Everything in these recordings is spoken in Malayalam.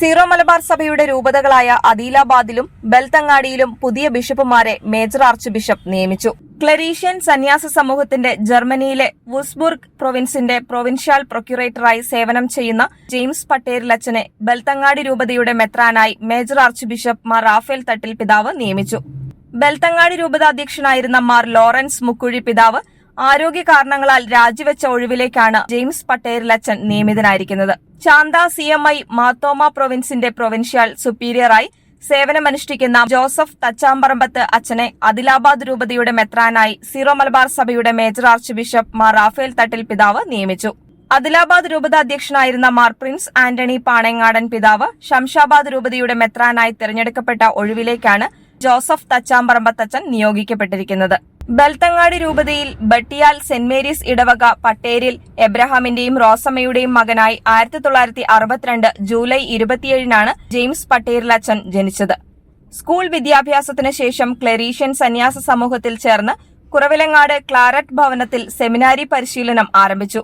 സീറോ മലബാർ സഭയുടെ രൂപതകളായ അദീലാബാദിലും ബെൽത്തങ്ങാടിയിലും പുതിയ ബിഷപ്പുമാരെ മേജർ ആർച്ച് ബിഷപ്പ് നിയമിച്ചു. ക്ലരീഷ്യൻ സന്യാസ സമൂഹത്തിന്റെ ജർമ്മനിയിലെ വുസ്ബുർഗ് പ്രൊവിൻസിന്റെ പ്രൊവിൻഷ്യൽ പ്രൊക്യുറേറ്ററായി സേവനം ചെയ്യുന്ന ജെയിംസ് പട്ടേരിലച്ചനെ ബെൽത്തങ്ങാടി രൂപതയുടെ മെത്രാനായി major archbishop Mar Rafale Thattil പിതാവ് നിയമിച്ചു. ബെൽത്തങ്ങാടി രൂപത അധ്യക്ഷനായിരുന്ന മാർ ലോറൻസ് മുക്കുഴി പിതാവ് ആരോഗ്യ കാരണങ്ങളാൽ രാജിവെച്ച ഒഴിവിലേക്കാണ് ജെയിംസ് പട്ടേലച്ചൻ നിയമിതനായിരിക്കുന്നത്. Chanda C M I Mathoma പ്രൊവിൻസിന്റെ provincial സുപ്പീരിയറായി സേവനമനുഷ്ഠിക്കുന്ന ജോസഫ് തച്ചാമ്പറമ്പത്ത് അച്ഛനെ അദിലാബാദ് രൂപതയുടെ മെത്രാനായി സീറോ മലബാർ സഭയുടെ major archbishop Mar Rafale Thattil പിതാവ് നിയമിച്ചു. അദിലാബാദ് രൂപത അധ്യക്ഷനായിരുന്ന മാർ പ്രിൻസ് ആന്റണി പാണേങ്ങാടൻ പിതാവ് ശംഷാബാദ് രൂപതയുടെ മെത്രാനായി തെരഞ്ഞെടുക്കപ്പെട്ട ഒഴിവിലേക്കാണ് ജോസഫ് തച്ചാമ്പറമ്പത്തച്ചൻ നിയോഗിക്കപ്പെട്ടിരിക്കുന്നത്. ബെൽത്തങ്ങാടി രൂപതയിൽ ബട്ടിയാൽ സെന്റ് മേരീസ് ഇടവക പട്ടേരിൽ എബ്രഹാമിന്റെയും റോസമ്മയുടെയും മകനായി ആയിരത്തി തൊള്ളായിരത്തി അറുപത്തിരണ്ട് ജൂലൈ ഇരുപത്തിയേഴിനാണ് ജെയിംസ് പട്ടേരിലച്ചൻ ജനിച്ചത്. സ്കൂൾ വിദ്യാഭ്യാസത്തിന് ശേഷം ക്ലെറീഷ്യൻ സന്യാസ സമൂഹത്തിൽ ചേർന്ന് കുറവിലങ്ങാട് ക്ലാരറ്റ് ഭവനത്തിൽ സെമിനാരി പരിശീലനം ആരംഭിച്ചു.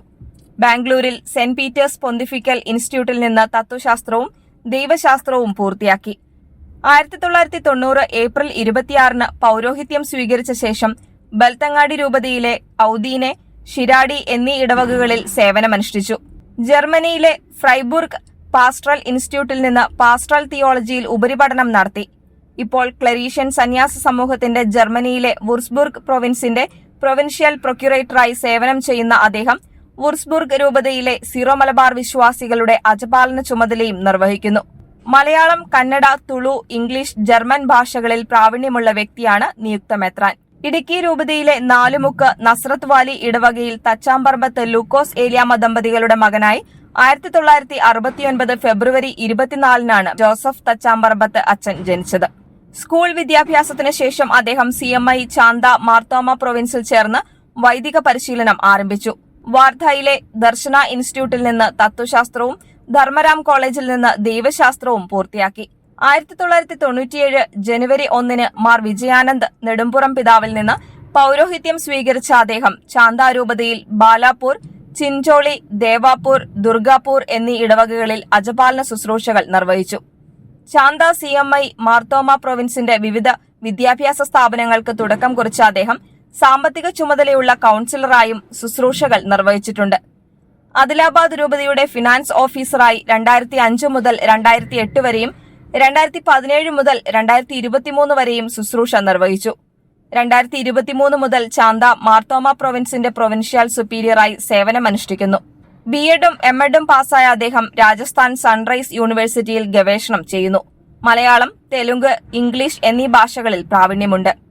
ബാംഗ്ലൂരിൽ സെന്റ് പീറ്റേഴ്സ് പൊന്തിഫിക്കൽ ഇൻസ്റ്റിറ്റ്യൂട്ടിൽ നിന്ന് തത്വശാസ്ത്രവും ദൈവശാസ്ത്രവും പൂർത്തിയാക്കി. ആയിരത്തി തൊള്ളായിരത്തി തൊണ്ണൂറ് ഏപ്രിൽ ഇരുപത്തിയാറിന് പൌരോഹിത്യം സ്വീകരിച്ച ശേഷം ബൽത്തങ്ങാടി രൂപതയിലെ ഔദീനെ ഷിരാഡി എന്നീ ഇടവകകളിൽ സേവനമനുഷ്ഠിച്ചു. ജർമ്മനിയിലെ ഫ്രൈബുർഗ് പാസ്ട്രൽ ഇൻസ്റ്റിറ്റ്യൂട്ടിൽ നിന്ന് പാസ്ട്രൽ തിയോളജിയിൽ ഉപരിപഠനം നടത്തി. ഇപ്പോൾ ക്ലരീഷ്യൻ സന്യാസ സമൂഹത്തിന്റെ ജർമ്മനിയിലെ വുർസ്ബുർഗ് പ്രൊവിൻസിന്റെ പ്രൊവിൻഷ്യൽ പ്രൊക്യുറേറ്ററായി സേവനം ചെയ്യുന്ന അദ്ദേഹം വുർസ്ബുർഗ് രൂപതയിലെ സിറോ മലബാർ വിശ്വാസികളുടെ അജപാലന ചുമതലയും നിർവഹിക്കുന്നു. മലയാളം കന്നഡ തുളു ഇംഗ്ലീഷ് ജർമ്മൻ ഭാഷകളിൽ പ്രാവീണ്യമുള്ള വ്യക്തിയാണ് നിയുക്ത മെത്രാൻ. ഇടുക്കി രൂപതയിലെ നാലുമുക്ക് നസ്രത്ത് വാലി ഇടവകയിൽ തച്ചാമ്പറമ്പത്ത് ലൂക്കോസ് ഏലിയാമ ദമ്പതികളുടെ മകനായി ആയിരത്തി തൊള്ളായിരത്തി അറുപത്തിയൊൻപത് ഫെബ്രുവരി ഇരുപത്തിനാലിനാണ് ജോസഫ് തച്ചാമ്പറമ്പത്ത് അച്ഛൻ ജനിച്ചത്. സ്കൂൾ വിദ്യാഭ്യാസത്തിന് ശേഷം അദ്ദേഹം C M I Chanda Marthoma പ്രൊവിൻസിൽ ചേർന്ന് വൈദിക പരിശീലനം ആരംഭിച്ചു. വാർധയിലെ ദർശന ഇൻസ്റ്റിറ്റ്യൂട്ടിൽ നിന്ന് തത്വശാസ്ത്രവും ധർമ്മരാം കോളേജിൽ നിന്ന് ദൈവശാസ്ത്രവും പൂർത്തിയാക്കി. ആയിരത്തി തൊള്ളായിരത്തി തൊണ്ണൂറ്റിയേഴ് ജനുവരി ഒന്നിന് മാർ വിജയാനന്ദ് നെടുമ്പുറം പിതാവിൽ നിന്ന് പൌരോഹിത്യം സ്വീകരിച്ച അദ്ദേഹം ചാന്താരൂപതയിൽ ബാലാപൂർ ചിഞ്ചോളി ദേവാപൂർ ദുർഗാപൂർ എന്നീ ഇടവകകളിൽ അജപാലന ശുശ്രൂഷകൾ നിർവഹിച്ചു. Chanda C M I Marthoma പ്രൊവിൻസിന്റെ വിവിധ വിദ്യാഭ്യാസ സ്ഥാപനങ്ങൾക്ക് തുടക്കം കുറിച്ച അദ്ദേഹം സാമ്പത്തിക ചുമതലയുള്ള കൌൺസിലറായും ശുശ്രൂഷകൾ നിർവഹിച്ചിട്ടുണ്ട്. അദിലാബാദ് രൂപതയുടെ ഫിനാൻസ് ഓഫീസറായി രണ്ടായിരത്തി അഞ്ച് മുതൽ രണ്ടായിരത്തി എട്ട് വരെയും രണ്ടായിരത്തി പതിനേഴ് മുതൽ രണ്ടായിരത്തി ഇരുപത്തിമൂന്ന് വരെയും ശുശ്രൂഷ നിർവഹിച്ചു. രണ്ടായിരത്തി ഇരുപത്തിമൂന്ന് മുതൽ ചാന്ത മാർത്തോമ പ്രൊവിൻസിന്റെ പ്രൊവിൻഷ്യൽ സുപ്പീരിയറായി സേവനമനുഷ്ഠിക്കുന്നു. ബി എഡും എം എഡും പാസ്സായ അദ്ദേഹം രാജസ്ഥാൻ സൺറൈസ് യൂണിവേഴ്സിറ്റിയിൽ ഗവേഷണം ചെയ്യുന്നു. മലയാളം തെലുങ്ക് ഇംഗ്ലീഷ് എന്നീ ഭാഷകളിൽ പ്രാവീണ്യമുണ്ട്.